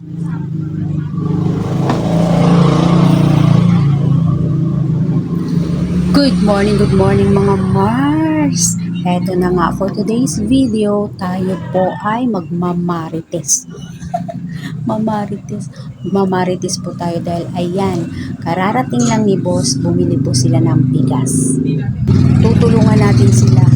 Good morning, good morning mga Mars! Eto na nga, for today's video, tayo po ay magmamarites. Mamarites. Mamarites po tayo dahil ayan, kararating lang ni boss, bumili po sila ng bigas. Tutulungan natin sila.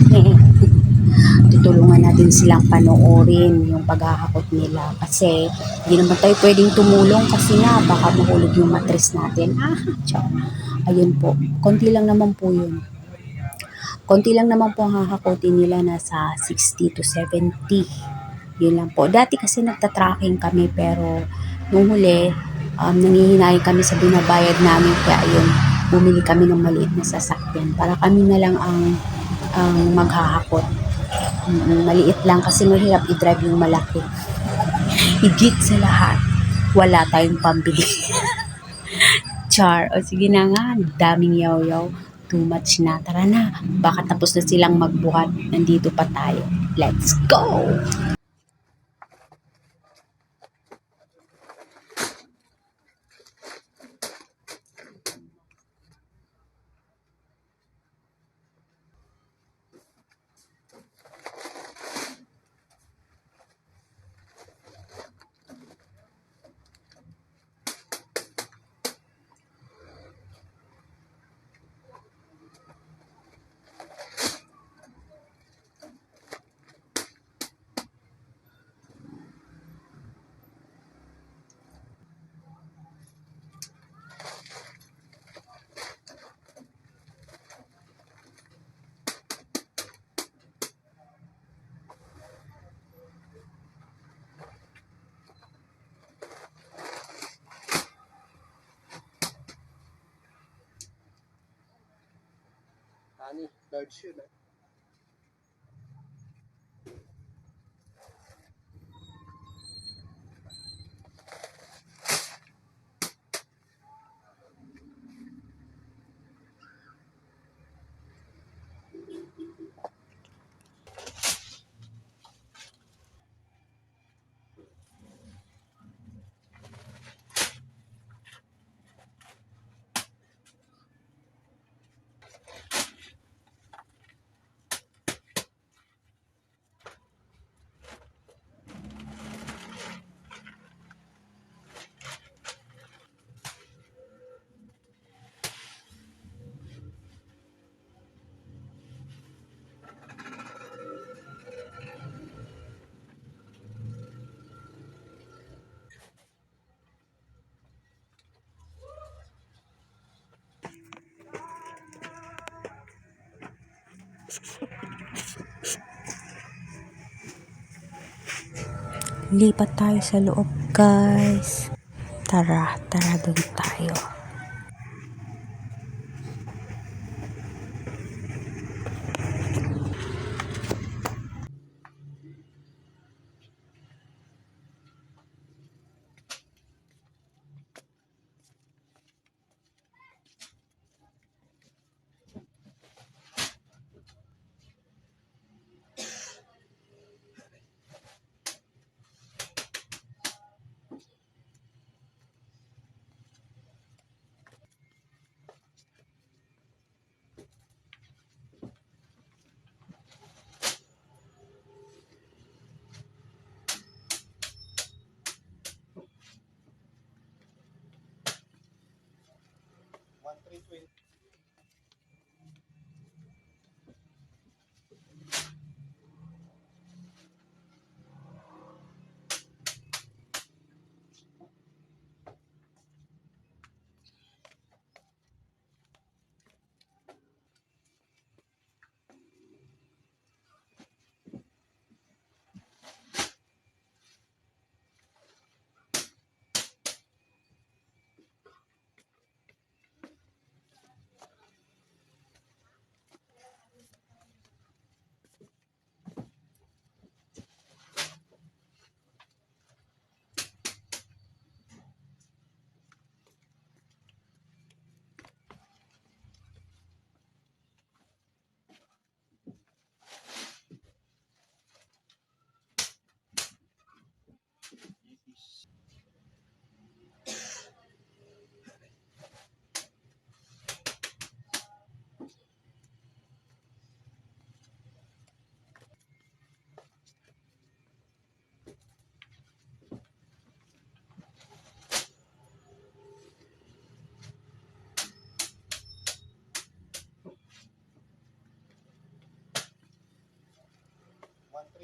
Tutulungan natin silang panoorin yung paghahakot nila kasi hindi naman tayo pwedeng tumulong kasi nga baka mahulog yung matris natin. Ah. Ayun po, konti lang naman po yun. Konti lang naman po ang hahakotin nila nasa 60 to 70. Yun lang po. Dati kasi nagtatracking kami pero nung huli, um, nangihinayang kami sa binabayad namin kaya yun, bumili kami ng maliit na sasakyan para kami na lang ang, ang maghahakot. Mm, Maliit lang kasi mahirap i-drive yung malaki. Higit sa lahat, wala tayong pambili. Char. O sige na nga, daming yaw-yaw. Too much na. Tara na. Baka tapos na silang magbuhat. Nandito pa tayo. Let's go! Ani, large yun ah. Lipat tayo sa loob, guys. Tara, tara doon tayo. 320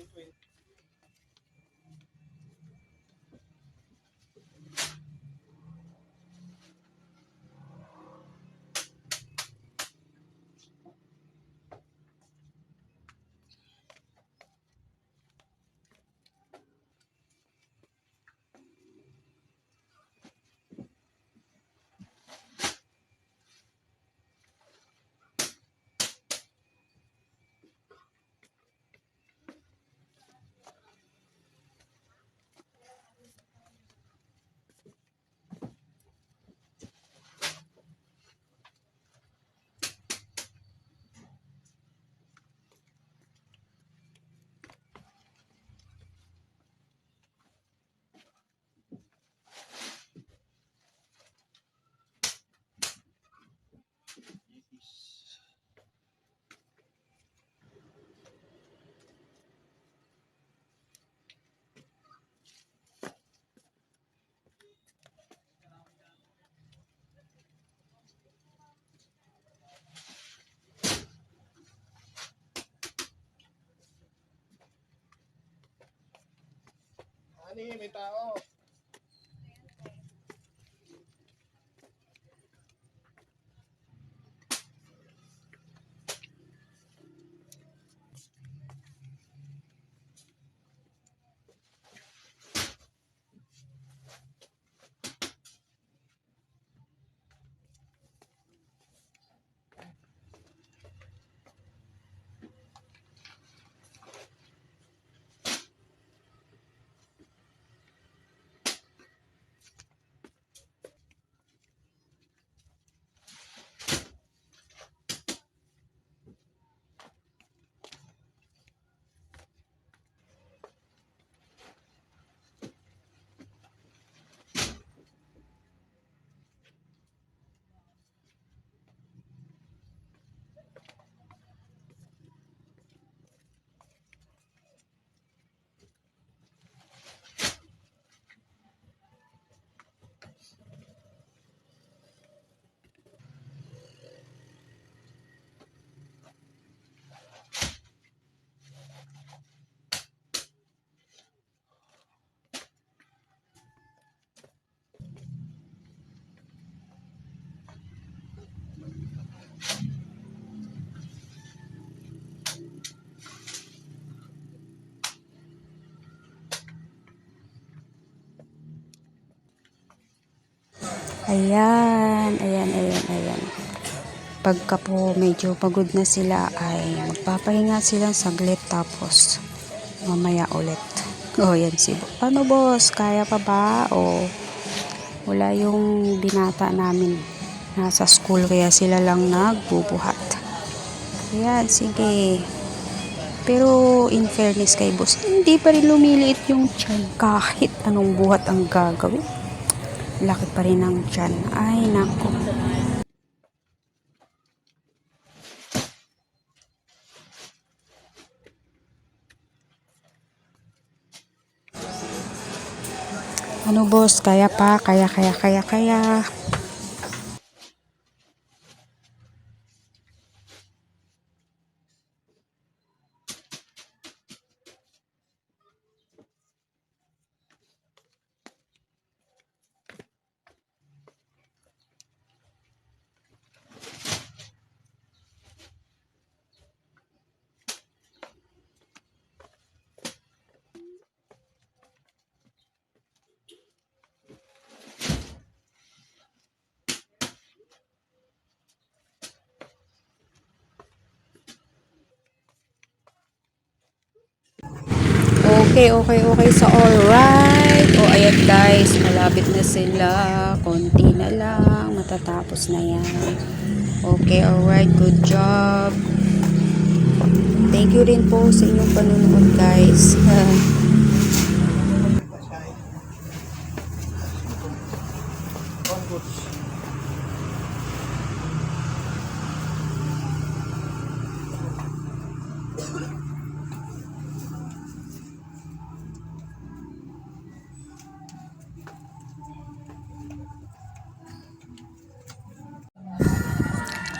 en Twitter. 2020. Ani, may tao. Ayan, ayan, ayan, ayan. Pagka po medyo pagod na sila ay magpapahinga sila saglit tapos mamaya ulit. Oh, yan si Bo- Ano boss, kaya pa ba? O wala yung binata namin. Nasa school kaya sila lang nagbubuhat. Ayan, sige. Pero in fairness kay boss, hindi pa rin lumiliit yung tiyan kahit anong buhat ang gagawin laki pa rin ng tiyan. Ay, nako. Ano boss, kaya pa, kaya, kaya, kaya, kaya. Okay, okay, okay. So, alright. O, ayan guys. Malapit na sila. Konti na lang. Matatapos na yan. Okay, alright. Good job. Thank you rin po sa inyong panunood guys.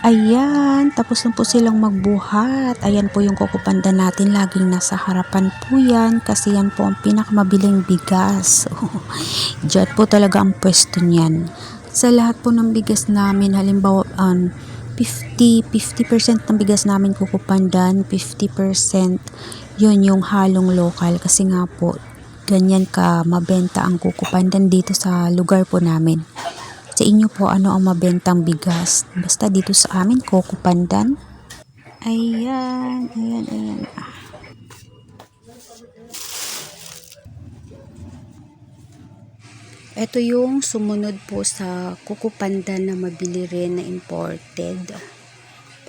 Ayan, tapos na po silang magbuhat. Ayan po yung kukupanda natin. Laging nasa harapan po yan kasi yan po ang pinakamabiling bigas. Diyan po talaga ang pwesto niyan. Sa lahat po ng bigas namin, halimbawa, um, 50, 50% ng bigas namin kukupandan, 50% yun yung halong lokal kasi nga po ganyan ka mabenta ang kukupandan dito sa lugar po namin. Sa inyo po, ano ang mabentang bigas? Basta dito sa amin, Coco Pandan. Ayan, ayan, ayan. Ito yung sumunod po sa Coco Pandan na mabili rin na imported.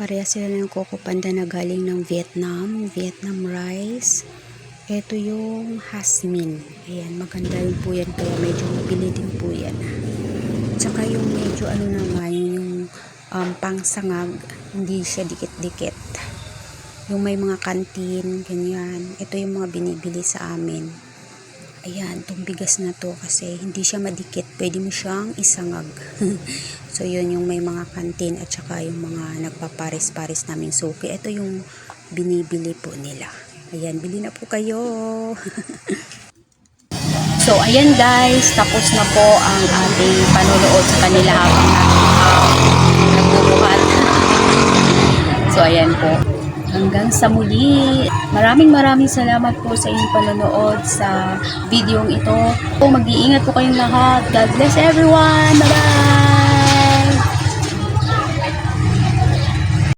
Pareha sila ng Coco Pandan na galing ng Vietnam, Vietnam rice. Ito yung Hasmin. Ayan, maganda rin po yan kaya medyo mabili din po yan. Yung medyo ano naman, yung um, pangsangag, hindi siya dikit-dikit. Yung may mga kantin, ganyan. Ito yung mga binibili sa amin. Ayan, itong bigas na to kasi hindi siya madikit. Pwede mo siyang isangag. so, yun yung may mga kantin at saka yung mga nagpapares-pares naming suki. Ito yung binibili po nila. Ayan, bili na po kayo. So, ayan guys, tapos na po ang ating panonood sa kanila habang uh, nagbubuhat. so, ayan po. Hanggang sa muli. Maraming maraming salamat po sa inyong panonood sa videong ito. Mag-iingat po kayong lahat. God bless everyone. Bye-bye!